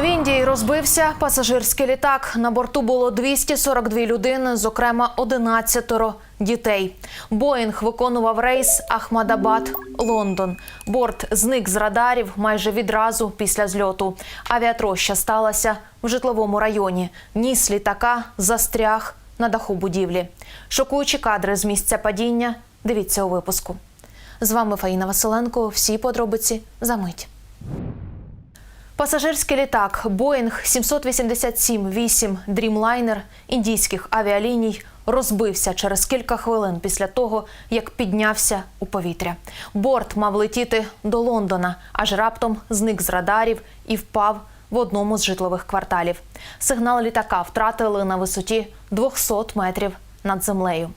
В Індії розбився пасажирський літак. На борту було 242 людини, зокрема 11 дітей. Боїнг виконував рейс Ахмадабад, Лондон. Борт зник з радарів майже відразу після зльоту. Авіатроща сталася в житловому районі. Ніс літака застряг на даху будівлі. Шокуючі кадри з місця падіння. Дивіться у випуску. З вами Фаїна Василенко. Всі подробиці за мить. Пасажирський літак Боїнг 787-8 Dreamliner індійських авіаліній розбився через кілька хвилин після того, як піднявся у повітря. Борт мав летіти до Лондона, аж раптом зник з радарів і впав в одному з житлових кварталів. Сигнал літака втратили на висоті 200 метрів над землею.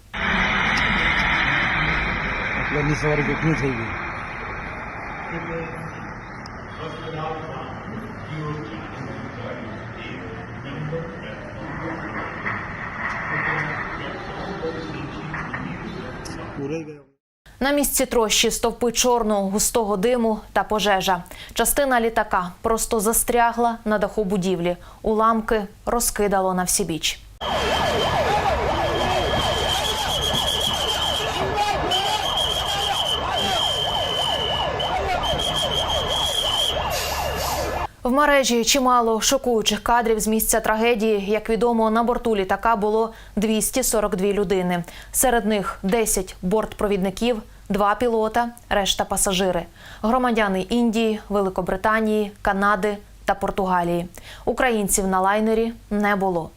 На місці трощі стовпи чорного густого диму та пожежа. Частина літака просто застрягла на даху будівлі. Уламки розкидало на всі біч. В мережі чимало шокуючих кадрів з місця трагедії. Як відомо, на борту літака було 242 людини. Серед них 10 бортпровідників, два пілота, решта пасажири, громадяни Індії, Великобританії, Канади та Португалії. Українців на лайнері не було.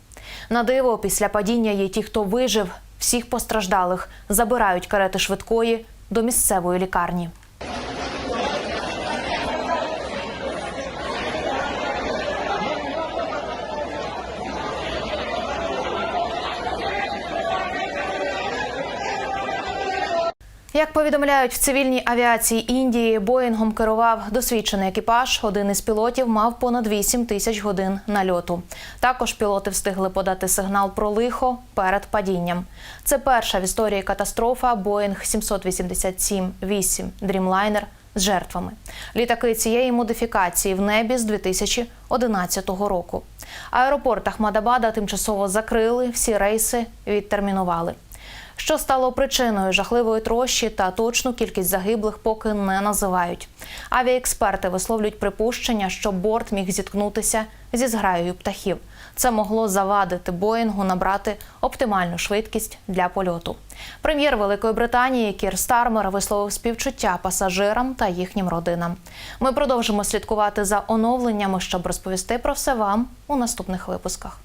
На диво, після падіння є ті, хто вижив. Всіх постраждалих забирають карети швидкої до місцевої лікарні. Як повідомляють в цивільній авіації Індії, Боїнгом керував досвідчений екіпаж. Один із пілотів мав понад 8 тисяч годин нальоту. Також пілоти встигли подати сигнал про лихо перед падінням. Це перша в історії катастрофа Боїнг 787-8 Dreamliner з жертвами. Літаки цієї модифікації в небі з 2011 року. Аеропорт Ахмадабада тимчасово закрили, всі рейси відтермінували. Що стало причиною жахливої трощі та точну кількість загиблих поки не називають. Авіаексперти висловлюють припущення, що борт міг зіткнутися зі зграєю птахів. Це могло завадити Боїнгу набрати оптимальну швидкість для польоту. Прем'єр Великої Британії Кір Стармер висловив співчуття пасажирам та їхнім родинам. Ми продовжимо слідкувати за оновленнями, щоб розповісти про все вам у наступних випусках.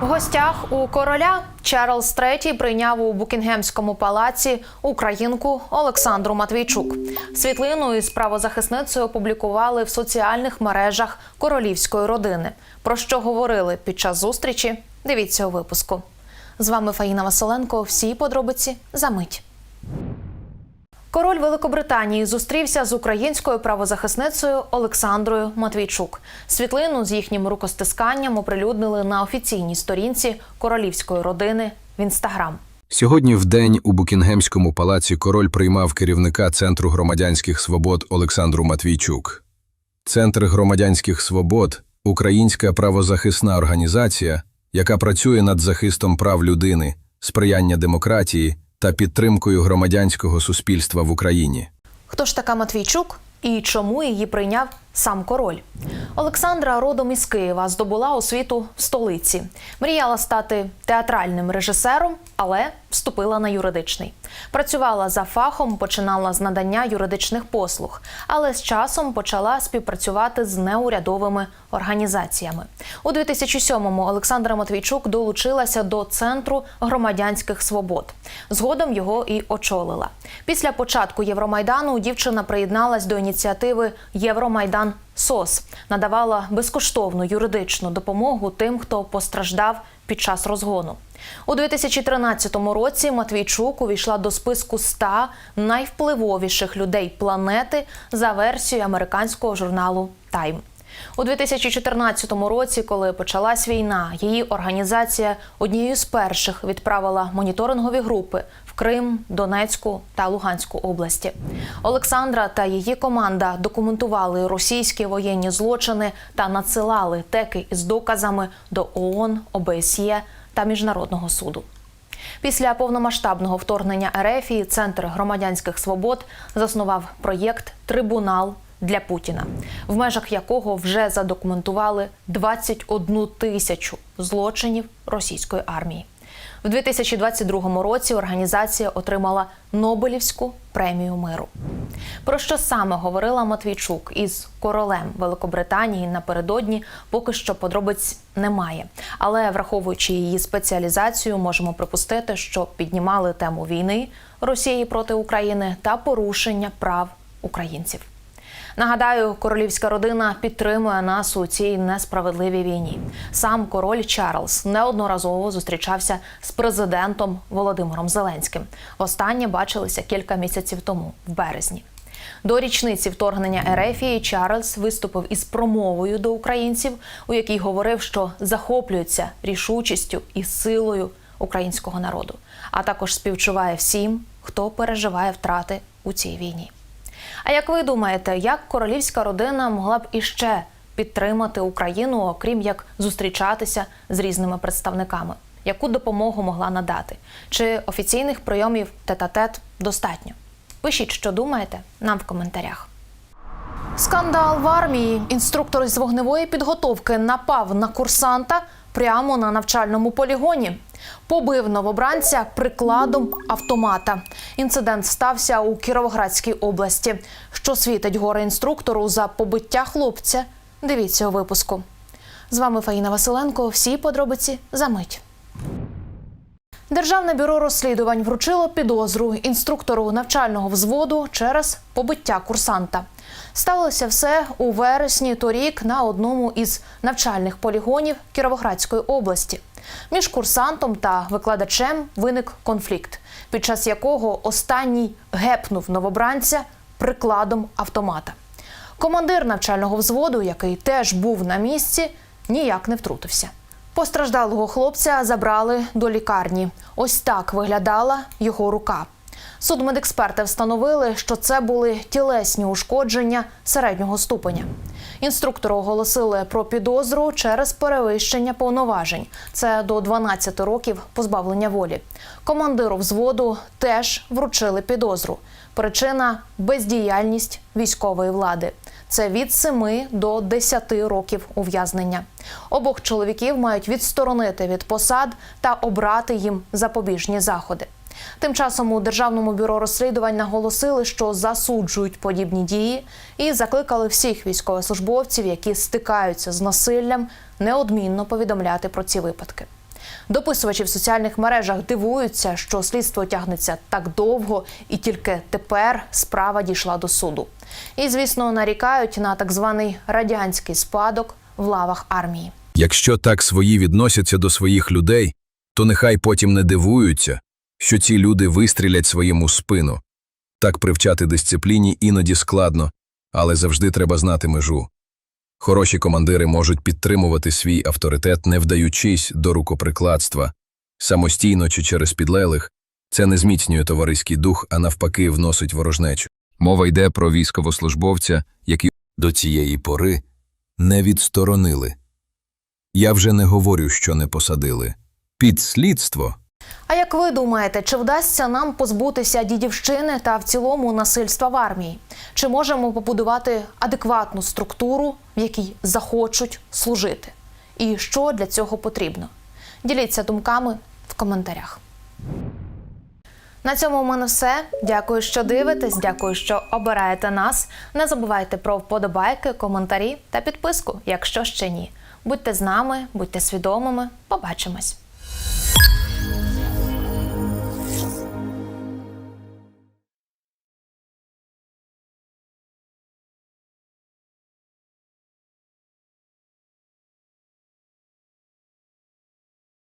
В гостях у короля Чарльз III прийняв у Букінгемському палаці українку Олександру Матвійчук. Світлину із правозахисницею опублікували в соціальних мережах королівської родини. Про що говорили під час зустрічі? Дивіться у випуску. З вами Фаїна Василенко. Всі подробиці за мить. Король Великобританії зустрівся з українською правозахисницею Олександрою Матвійчук. Світлину з їхнім рукостисканням оприлюднили на офіційній сторінці королівської родини в інстаграм. Сьогодні в день у Букінгемському палаці король приймав керівника Центру громадянських свобод Олександру Матвійчук. Центр громадянських свобод українська правозахисна організація, яка працює над захистом прав людини, сприяння демократії та підтримкою громадянського суспільства в Україні. Хто ж така Матвійчук і чому її прийняв сам король? Олександра родом із Києва здобула освіту в столиці. Мріяла стати театральним режисером, але вступила на юридичний. Працювала за фахом, починала з надання юридичних послуг, але з часом почала співпрацювати з неурядовими організаціями. У 2007-му Олександра Матвійчук долучилася до центру громадянських свобод. Згодом його і очолила. Після початку Євромайдану дівчина приєдналась до ініціативи Євромайдан СОС, надавала безкоштовну юридичну допомогу тим, хто постраждав під час розгону. У 2013 році Матвійчук увійшла до списку 100 найвпливовіших людей планети за версією американського журналу Тайм. У 2014 році, коли почалась війна, її організація однією з перших відправила моніторингові групи в Крим, Донецьку та Луганську області. Олександра та її команда документували російські воєнні злочини та надсилали теки із доказами до ООН, ОБСЄ та Міжнародного суду. Після повномасштабного вторгнення РФ Центр громадянських свобод заснував проєкт Трибунал для Путіна, в межах якого вже задокументували 21 тисячу злочинів російської армії. В 2022 році організація отримала Нобелівську премію миру. Про що саме говорила Матвійчук із королем Великобританії напередодні, поки що подробиць немає. Але враховуючи її спеціалізацію, можемо припустити, що піднімали тему війни Росії проти України та порушення прав українців. Нагадаю, королівська родина підтримує нас у цій несправедливій війні. Сам король Чарльз неодноразово зустрічався з президентом Володимиром Зеленським. Востаннє бачилися кілька місяців тому, в березні. До річниці вторгнення Ерефії Чарльз виступив із промовою до українців, у якій говорив, що захоплюється рішучістю і силою українського народу, а також співчуває всім, хто переживає втрати у цій війні. А як ви думаєте, як королівська родина могла б іще підтримати Україну, окрім як зустрічатися з різними представниками? Яку допомогу могла надати? Чи офіційних прийомів тет-а-тет достатньо? Пишіть, що думаєте, нам в коментарях. Скандал в армії. Інструктор із вогневої підготовки напав на курсанта прямо на навчальному полігоні. Побив новобранця прикладом автомата. Інцидент стався у Кіровоградській області. Що світить горе інструктору за побиття хлопця? Дивіться у випуску. З вами Фаїна Василенко. Всі подробиці за мить. Державне бюро розслідувань вручило підозру інструктору навчального взводу через побиття курсанта. Сталося все у вересні торік на одному із навчальних полігонів Кіровоградської області. Між курсантом та викладачем виник конфлікт, під час якого останній гепнув новобранця прикладом автомата. Командир навчального взводу, який теж був на місці, ніяк не втрутився. Постраждалого хлопця забрали до лікарні. Ось так виглядала його рука. Судмедексперти встановили, що це були тілесні ушкодження середнього ступеня. Інструктору оголосили про підозру через перевищення повноважень. Це до 12 років позбавлення волі. Командиру взводу теж вручили підозру. Причина бездіяльність військової влади. Це від 7 до 10 років ув'язнення. Обох чоловіків мають відсторонити від посад та обрати їм запобіжні заходи. Тим часом у державному бюро розслідувань наголосили, що засуджують подібні дії і закликали всіх військовослужбовців, які стикаються з насиллям, неодмінно повідомляти про ці випадки. Дописувачі в соціальних мережах дивуються, що слідство тягнеться так довго, і тільки тепер справа дійшла до суду. І, звісно, нарікають на так званий радянський спадок в лавах армії. Якщо так свої відносяться до своїх людей, то нехай потім не дивуються, що ці люди вистрілять своєму спину. Так привчати дисципліні іноді складно, але завжди треба знати межу. Хороші командири можуть підтримувати свій авторитет, не вдаючись до рукоприкладства, самостійно чи через підлеглих. Це не зміцнює товариський дух, а навпаки вносить ворожнечу. Мова йде про військовослужбовця, який до цієї пори не відсторонили. Я вже не говорю, що не посадили. Під слідство А як ви думаєте, чи вдасться нам позбутися дідівщини та в цілому насильства в армії? Чи можемо побудувати адекватну структуру, в якій захочуть служити? І що для цього потрібно? Діліться думками в коментарях. На цьому у мене все. Дякую, що дивитесь. Дякую, що обираєте нас. Не забувайте про вподобайки, коментарі та підписку, якщо ще ні. Будьте з нами, будьте свідомими. Побачимось.